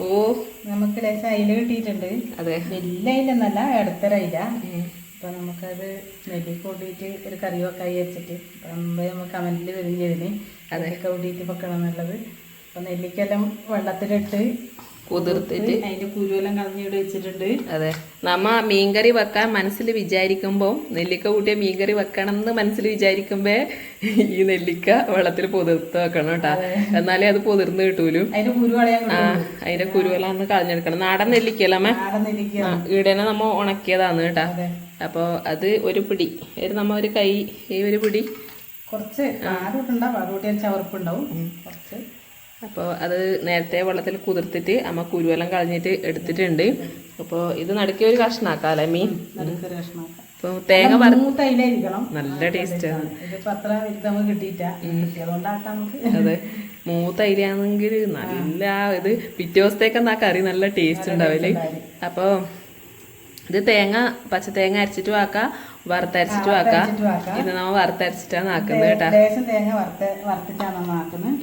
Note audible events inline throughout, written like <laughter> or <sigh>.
ഓ. നമുക്ക് ലേശം അയില കിട്ടിയിട്ടുണ്ട്. അതെ. വലിയ അയിലെന്നല്ല ഇടത്തരയില അപ്പൊ നമുക്കത് നെല്ലി കൂട്ടിയിട്ട് ഒരു കറി വെക്കായി വെച്ചിട്ട് നമുക്ക് കമന്റിൽ വരും ചെയ്തിന്. അതൊക്കെ കൂട്ടിയിട്ട് വെക്കണം എന്നുള്ളത്. അപ്പൊ നെല്ലിക്കെല്ലാം വെള്ളത്തിലിട്ട് കുതിർത്തിട്ട്. അതിന്റെ കുരുവെല്ലാം കളഞ്ഞിട്ട് വെച്ചിട്ടുണ്ട്. അതെ. നമ്മ മീൻകറി വെക്കാൻ മനസ്സിൽ വിചാരിക്കുമ്പോൾ നെല്ലിക്ക കൂട്ടിയ മീൻകറി വെക്കണം എന്ന് മനസ്സിൽ വിചാരിക്കുമ്പോ ഈ നെല്ലിക്ക വെള്ളത്തിൽ പൊതിർത്ത് വെക്കണം കേട്ടാ എന്നാലേ അത് പൊതിർന്ന് കിട്ടൂലും. ആ അതിന്റെ കുരുവെല്ലാം ഒന്ന് കളഞ്ഞെടുക്കണം. നാടൻ നെല്ലിക്കല്ലേ ആ ഈടനെ നമ്മ ഉണക്കിയതാണ് കേട്ടാ. അപ്പോൾ അപ്പൊ അത് ഒരു പിടി. ഒരു നമ്മ ഒരു കൈ ഈ ഒരു പിടി. കുറച്ച് ചവർപ്പുണ്ടാവും കുറച്ച്. അപ്പോൾ അത് നേരത്തെ വെള്ളത്തിൽ കുതിർത്തിട്ട് അമ്മ കുരുവെല്ലാം കളഞ്ഞിട്ട് എടുത്തിട്ടുണ്ട്. അപ്പോൾ ഇത് നടുക്കിയ ഒരു കഷ്ണാക്കാല്ലേ മീൻ? അപ്പൊ അപ്പോൾ തേങ്ങ നല്ല ടേസ്റ്റ് ആണ്. ഇതിപ്പോ അത്ര വലുത് നമുക്ക് കിട്ടിയിട്ടാ കിട്ടിയതുകൊണ്ടാക്കാം നമുക്ക്. അതെ. മൂത്ത അരിയാണെങ്കിൽ നല്ല ഇത് പിറ്റേ ദിവസത്തേക്ക് എന്നാ കറി നല്ല ടേസ്റ്റ് ഉണ്ടാവില്ലേ? അപ്പോൾ ഇത് തേങ്ങ പച്ച തേങ്ങ അരച്ചിട്ട് ആക്കാം വറുത്തരച്ചിട്ട് ആക്കാം ഇത് നമ്മ വറുത്തരച്ചിട്ടാണ് ആക്കുന്നത് കേട്ടോ. തേങ്ങ വറുത്ത് വറുത്തിട്ടാണ് ആക്കുന്നത്.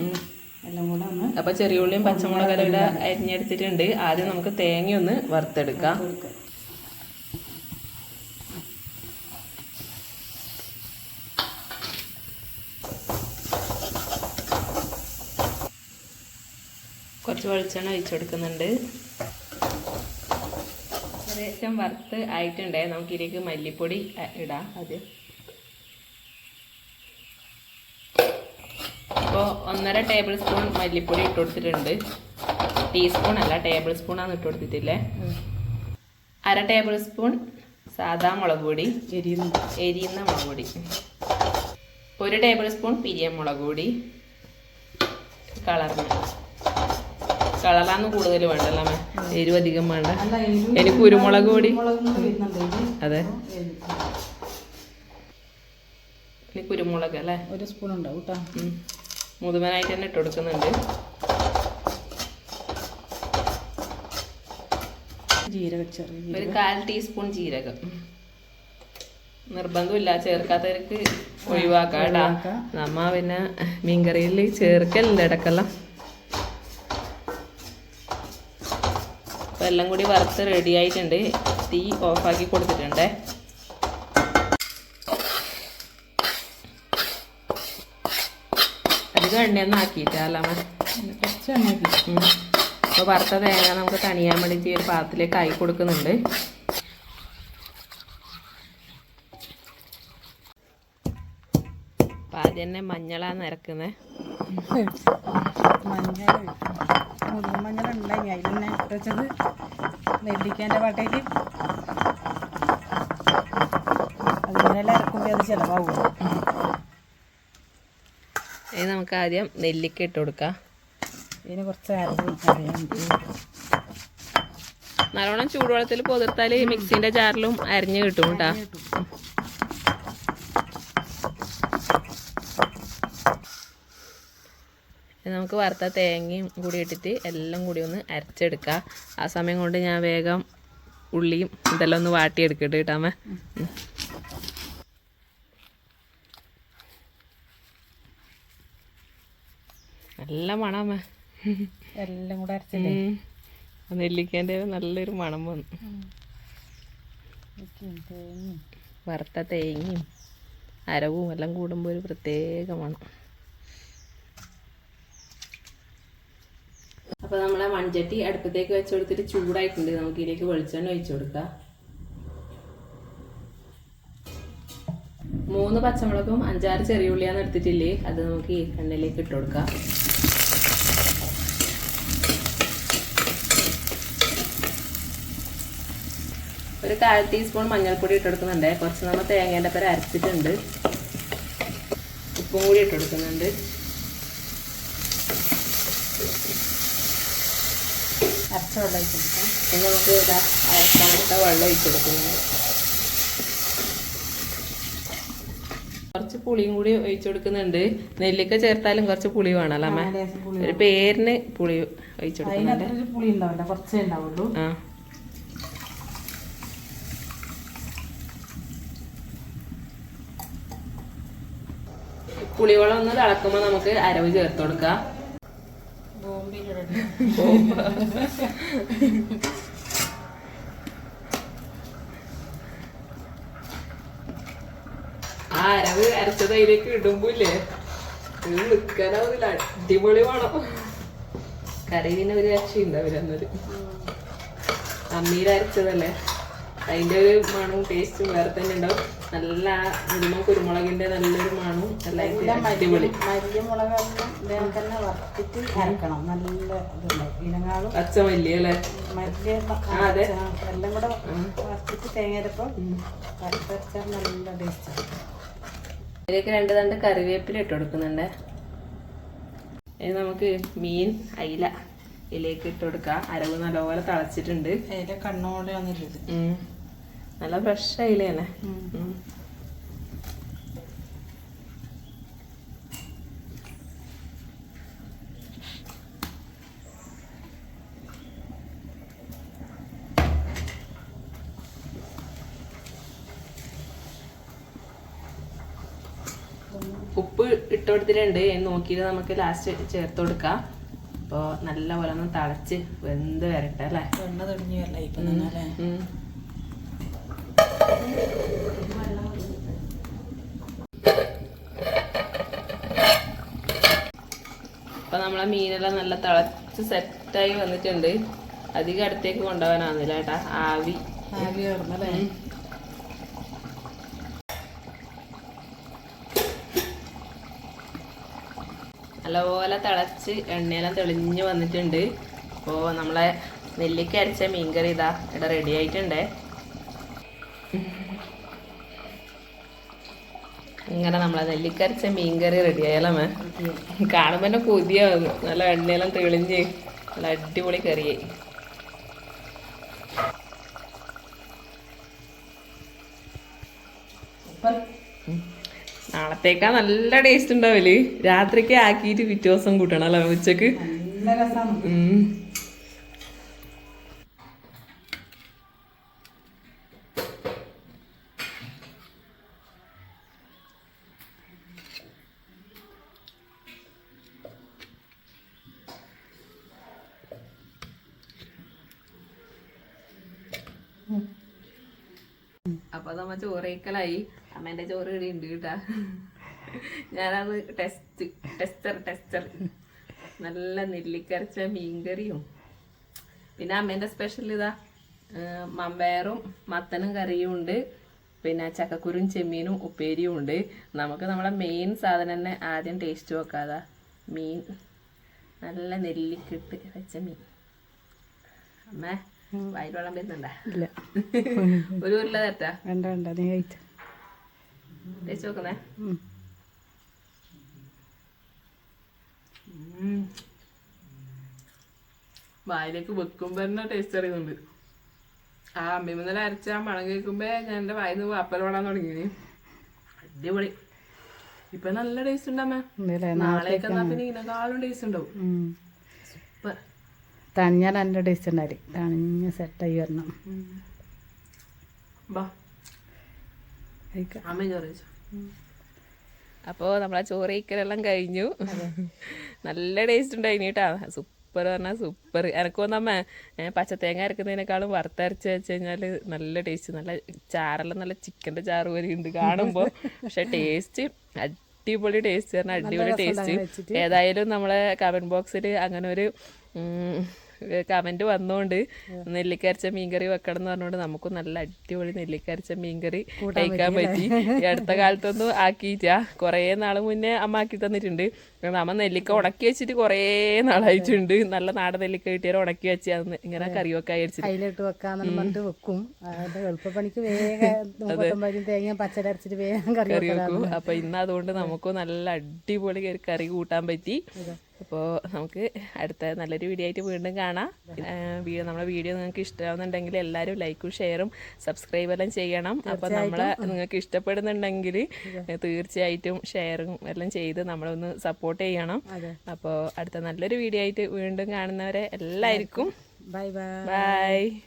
എല്ലാം കൂടെ ഒന്ന് അപ്പൊ ചെറിയ ഉള്ളിയും പച്ചമുളകും ഇവിടെ അരിഞ്ഞെടുത്തിട്ടുണ്ട്. ആദ്യം നമുക്ക് തേങ്ങ ഒന്ന് വറുത്തെടുക്കാം. കുറച്ച് വെളിച്ചെണ്ണ ഒഴിച്ചു കൊടുക്കുന്നുണ്ട് ഏകദേശം വറുത്ത് ആയിട്ടുണ്ടേ. നമുക്കിതിലേക്ക് മല്ലിപ്പൊടി ഇടാം ആദ്യം. അപ്പോൾ ഒന്നര ടേബിൾ സ്പൂൺ മല്ലിപ്പൊടി ഇട്ട് കൊടുത്തിട്ടുണ്ട്. ടീസ്പൂൺ അല്ല ടേബിൾ സ്പൂണാണ് ഇട്ട് കൊടുത്തിട്ടില്ലേ? അര ടേബിൾ സ്പൂൺ സാധാ മുളക് പൊടി എരിയുന്നു എരിയുന്ന മുളക് പൊടി. ഒരു ടേബിൾ സ്പൂൺ പിരിയ മുളക് പൊടി. കളറിന്. കളറാന്ന് കൂടുതൽ വേണ്ടല്ലോ എരിവ് അധികം വേണ്ട. എനിക്ക് കുരുമുളക് പൊടി. അതെ. കുരുമുളക് അല്ലേ? ഒരു സ്പൂൺ ഉണ്ടാവും കേട്ടോ. മുതുമനായിട്ട് തന്നെ ഇട്ട് കൊടുക്കുന്നുണ്ട്. ജീരക ചെറിയ ഒരു കാൽ ടീസ്പൂൺ ജീരകം. നിർബന്ധമില്ല ചേർക്കാത്തവർക്ക് ഒഴിവാക്കാം കേട്ടാ. ഒഴിവാക്കാം. നമ്മ പിന്നെ മീൻകറിയിൽ ചേർക്കലില്ല ഇടക്കെല്ലാം അപ്പൊ എല്ലാം കൂടി വറുത്ത് റെഡി ആയിട്ടുണ്ട്. തീ ഓഫാക്കി കൊടുത്തിട്ടുണ്ട്. അധികം എണ്ണയൊന്നും ആക്കിയിട്ടല്ല കുറച്ച് എണ്ണ അപ്പോൾ വറുത്ത തേങ്ങ നമുക്ക് തണിയാൻ വേണ്ടിയിട്ട് ഈ ഒരു പാത്രത്തിലേക്ക് ആയി കൊടുക്കുന്നുണ്ട്. അപ്പം ആദ്യം തന്നെ മഞ്ഞളാണ് ഇറക്കുന്നത് മഞ്ഞൾ മുഴുവൻ ഉണ്ടായി അതിൽ തന്നെ വെച്ചത് നെല്ലിക്കാന്റെ പാട്ടേക്ക് അതിനെല്ലാം ഇറക്കുമ്പോൾ അത് ചിലവാകും ഇനി നമുക്ക് ആദ്യം നെല്ലിക്ക ഇട്ട് കൊടുക്കാം. ഇതിന് കുറച്ച് നല്ലോണം ചൂടുവെള്ളത്തിൽ പൊതിർത്താൽ മിക്സിന്റെ ജാറിലും അരിഞ്ഞ് കിട്ടും കേട്ടോ. നമുക്ക് വറുത്ത തേങ്ങയും കൂടി ഇട്ടിട്ട് എല്ലാം കൂടി ഒന്ന് അരച്ചെടുക്കുക ആ സമയം കൊണ്ട് ഞാൻ വേഗം ഉള്ളിയും ഇതെല്ലാം ഒന്ന് വാട്ടിയെടുക്കട്ടെ കേട്ടാമേ നല്ല മണമേ എല്ലാം കൂടെ അരച്ചില്ലേ നെല്ലിക്കേന്റെ നല്ലൊരു മണം വന്നു. വറുത്ത തേങ്ങയും അരവും എല്ലാം കൂടുമ്പോൾ ഒരു പ്രത്യേക മണം. അപ്പോൾ നമ്മളെ മൺചട്ടി അടുപ്പത്തേക്ക് വെച്ച് കൊടുത്തിട്ട് ചൂടായിട്ടുണ്ട്. നമുക്ക് ഇതിലേക്ക് വെളിച്ചെണ്ണ ഒഴിച്ചു കൊടുക്കാം. മൂന്ന് പച്ചമുളകും അഞ്ചാറ് ചെറിയ ഉള്ളിയാണ് എടുത്തിട്ടില്ലേ? അത് നമുക്ക് ഈ എണ്ണയിലേക്ക് ഇട്ട് കൊടുക്കാം. ഒരു കാൽ ടീസ്പൂൺ മഞ്ഞൾപ്പൊടി ഇട്ടെടുക്കുന്നുണ്ട്. കുറച്ച് നമ്മൾ തേങ്ങേന്റെ പേര് അരച്ചിട്ടുണ്ട്. ഉപ്പും കൂടി ഇട്ടെടുക്കുന്നുണ്ട്. അരച്ച വെള്ളം ഒഴിച്ച് കൊടുക്കാം. ഇനി നമുക്ക് ഇതാ അരക്കാനത്ത വെള്ളം ഒഴിച്ച് കൊടുക്കുന്നുണ്ട്. കുറച്ച് പുളിയും കൂടി ഒഴിച്ചു കൊടുക്കുന്നുണ്ട്. നെല്ലിക്ക ചേർത്താലും കുറച്ച് പുളി വേണമല്ലോ അമ്മ? ഒരു പേരിന് പുളി ഒഴിച്ചു കൊടുക്കുന്നുണ്ട്. പുളി ഉണ്ടാവില്ല കുറച്ചേ ഉണ്ടാവുള്ളൂ. ആ. പുളിവെള്ളം ഒന്ന് തിളക്കുമ്പോൾ നമുക്ക് അരവ് ചേർത്ത് കൊടുക്കാം. ആ അരവ് അരച്ചത് അതിലേക്ക് ഇടുമ്പില്ലേ? ഇത് അടിപൊളി വേണം കറി പിന്നെ ഒരു രക്ഷയുണ്ടാവില്ല അന്നൊരു. അമ്മീര് അതിന്റെ ഒരു മണവും ടേസ്റ്റും വേറെ തന്നെ ഉണ്ടാവും. നല്ല മുരുമ കുരുമുളകിന്റെ നല്ലൊരു മണവും എല്ലാം അടിപൊളി. മല്ലിയ മുളകെല്ലാം ഇതേ തന്നെ വറുത്തിട്ട് അരക്കണം. നല്ല ഇതുണ്ടാവും പച്ച പച്ചമല്ലി അല്ലേ? മല്ലി. എല്ലാം കൂടെ വറുത്തിട്ട് വറുത്തരച്ചാൽ നല്ല ടേസ്റ്റാണ് ഇതിലേക്ക് രണ്ട് രണ്ട് കറിവേപ്പില ഇട്ട് കൊടുക്കുന്നുണ്ട്. ഇനി നമുക്ക് മീൻ അയില ഇതിലേക്ക് ഇട്ട് കൊടുക്കാം. അരവ് നല്ലപോലെ തിളച്ചിട്ടുണ്ട്. അതിലെ കണ്ണോടെ ഉം. നല്ല ഫ്രഷ് ആയില്ലേ തന്നെ. ഉപ്പ് ഇട്ട് കൊടുത്തിട്ടുണ്ട്. നോക്കിയിട്ട് നമുക്ക് ലാസ്റ്റ് ചേർത്ത് കൊടുക്കാം. അപ്പോൾ നല്ല പോലെ ഒന്ന് തിളച്ച് വെന്ത് വരട്ടെ അല്ലേ? എണ്ണ തെളിഞ്ഞു വല്ല ഇപ്പം അപ്പൊ നമ്മളെ മീനെല്ലാം നല്ല തിളച്ച് സെറ്റായി വന്നിട്ടുണ്ട്. അധികം അടുത്തേക്ക് കൊണ്ടുപോകാനാവുന്നില്ല കേട്ടാ. ആവി. ആവി ഓർമ്മല്ലേ? നല്ലപോലെ തിളച്ച് എണ്ണയെല്ലാം തെളിഞ്ഞ് വന്നിട്ടുണ്ട്. അപ്പോൾ നമ്മളെ നെല്ലിക്ക അരച്ച മീൻകറി ഇതാ ഇവിടെ റെഡി ആയിട്ടുണ്ട്. ഇങ്ങനെ നമ്മളെ നെല്ലിക്കരച്ച മീൻ മീൻകറി റെഡി ആയാലേ കാണുമ്പോൾ തന്നെ പുതിയ നല്ല എണ്ണയെല്ലാം തെളിഞ്ഞ് നല്ല അടിപൊളി കറിയായി നാളത്തേക്കാ നല്ല ടേസ്റ്റ് ഉണ്ടാവില്ലേ രാത്രിക്ക് ആക്കിയിട്ട് പിറ്റേ ദിവസം കൂട്ടണം അല്ലേ ഉച്ചയ്ക്ക്? നല്ല രസമാണ് അപ്പൊ നമ്മ ചോറേക്കലായി. അമ്മേന്റെ ചോറ് ഇവിടെ ഉണ്ട് കേട്ടാ. ഞാനത് ടെസ്റ്റ് ടെസ്റ്റർ ടെസ്റ്റർ നല്ല നെല്ലിക്കരച്ച മീൻകറിയും. പിന്നെ അമ്മേന്റെ സ്പെഷ്യൽ ഇതാ മമ്പയറും മത്തനും കറിയും ഉണ്ട്. പിന്നെ ചക്കക്കുരും ചെമ്മീനും ഉപ്പേരിയും ഉണ്ട്. നമുക്ക് നമ്മുടെ മെയിൻ സാധനം തന്നെ ആദ്യം ടേസ്റ്റ് നോക്കാതാ. മീൻ. നല്ല നെല്ലിക്കിട്ട് വെച്ച മീൻ. അമ്മേ. വരുന്നുണ്ടാ? ഇല്ല. <laughs> ഒരു ഉരുള തരട്ടാ വേണ്ട വേണ്ട നീ കഴിച്ച. ടേസ്റ്റ് നോക്കുന്നേ ഉം. ഉം. വായിലേക്ക് വെക്കുമ്പോ തന്നെ ടേസ്റ്റ് അറിയുന്നുണ്ട്. ആ അമ്മിമന്നല അരച്ച ആ മണം കേൾക്കുമ്പോ ഞാൻ എന്റെ വായിന്ന് വാപ്പൽ വേണാൻ തുടങ്ങി അടിപൊളി. ഇപ്പൊ നല്ല ടേസ്റ്റ്? നാളേക്ക് എന്നാ പിന്നെ ഇതിനെക്കാളും ടേസ്റ്റ് ഉണ്ടാവും. ഉം. തണിഞ്ഞാൽ നല്ല ടേസ്റ്റ് ഉണ്ടായി തണിഞ്ഞ് സെറ്റായി വരണം. അപ്പോ അപ്പോൾ നമ്മളെ ചോറ് കഴിക്കലെല്ലാം കഴിഞ്ഞു. നല്ല ടേസ്റ്റ് ഉണ്ടായി കേട്ടാ. സൂപ്പർ പറഞ്ഞാൽ സൂപ്പർ എനക്ക് തോന്നമ്മ പച്ചത്തേങ്ങ അരക്കുന്നതിനേക്കാളും വറുത്തരച്ച് വെച്ച് കഴിഞ്ഞാൽ നല്ല ടേസ്റ്റ് നല്ല ചാറെല്ലാം നല്ല ചിക്കന്റെ ചാറ് പോലെ ഉണ്ട് കാണുമ്പോൾ പക്ഷെ ടേസ്റ്റ് അടിപൊളി ടേസ്റ്റ് പറഞ്ഞാൽ അടിപൊളി ടേസ്റ്റ് ഏതായാലും നമ്മളെ കമന്റ് ബോക്സിൽ അങ്ങനെ ഒരു കമന്റ് വന്നോണ്ട് നെല്ലിക്കരച്ച മീൻകറി വെക്കണം എന്ന് പറഞ്ഞുകൊണ്ട് നമുക്ക് നല്ല അടിപൊളി നെല്ലിക്കരച്ച മീൻകറി കഴിക്കാൻ പറ്റി. ഈ അടുത്ത കാലത്തൊന്നും ആക്കിയിട്ട കുറേ നാൾ മുന്നേ അമ്മ ആക്കി തന്നിട്ടുണ്ട്. നമ്മ നെല്ലിക്ക ഉണക്കി വെച്ചിട്ട് കുറേ നാളായിട്ടുണ്ട്. നല്ല നാടൻ നെല്ലിക്ക കിട്ടിയാൽ ഉണക്കി വെച്ച് ഇങ്ങനെ കറി വെക്കാൻ കയ്യിലിട്ട് വെക്കാന്ന് വെക്കും. അത് എളുപ്പപ്പണിക്ക് വേഗം തേങ്ങ അരച്ചിട്ട് കറി വെക്കും. അപ്പൊ ഇന്ന് അതുകൊണ്ട് നമുക്ക് നല്ല അടിപൊളി കറി കൂട്ടാൻ പറ്റി. അപ്പോൾ നമുക്ക് അടുത്ത നല്ലൊരു വീഡിയോ ആയിട്ട് വീണ്ടും കാണാം. വീഡിയോ നമ്മുടെ വീഡിയോ നിങ്ങൾക്ക് ഇഷ്ടമാവുന്നുണ്ടെങ്കിൽ എല്ലാവരും ലൈക്കും ഷെയറും സബ്സ്ക്രൈബ് എല്ലാം ചെയ്യണം. അപ്പോൾ നമ്മൾ നിങ്ങൾക്ക് ഇഷ്ടപ്പെടുന്നുണ്ടെങ്കിൽ തീർച്ചയായിട്ടും ഷെയറും എല്ലാം ചെയ്ത് നമ്മളൊന്ന് സപ്പോർട്ട് ചെയ്യണം. അപ്പോൾ അടുത്ത നല്ലൊരു വീഡിയോ ആയിട്ട് വീണ്ടും കാണുന്നവരെ എല്ലാവർക്കും ബൈ ബൈ ബൈ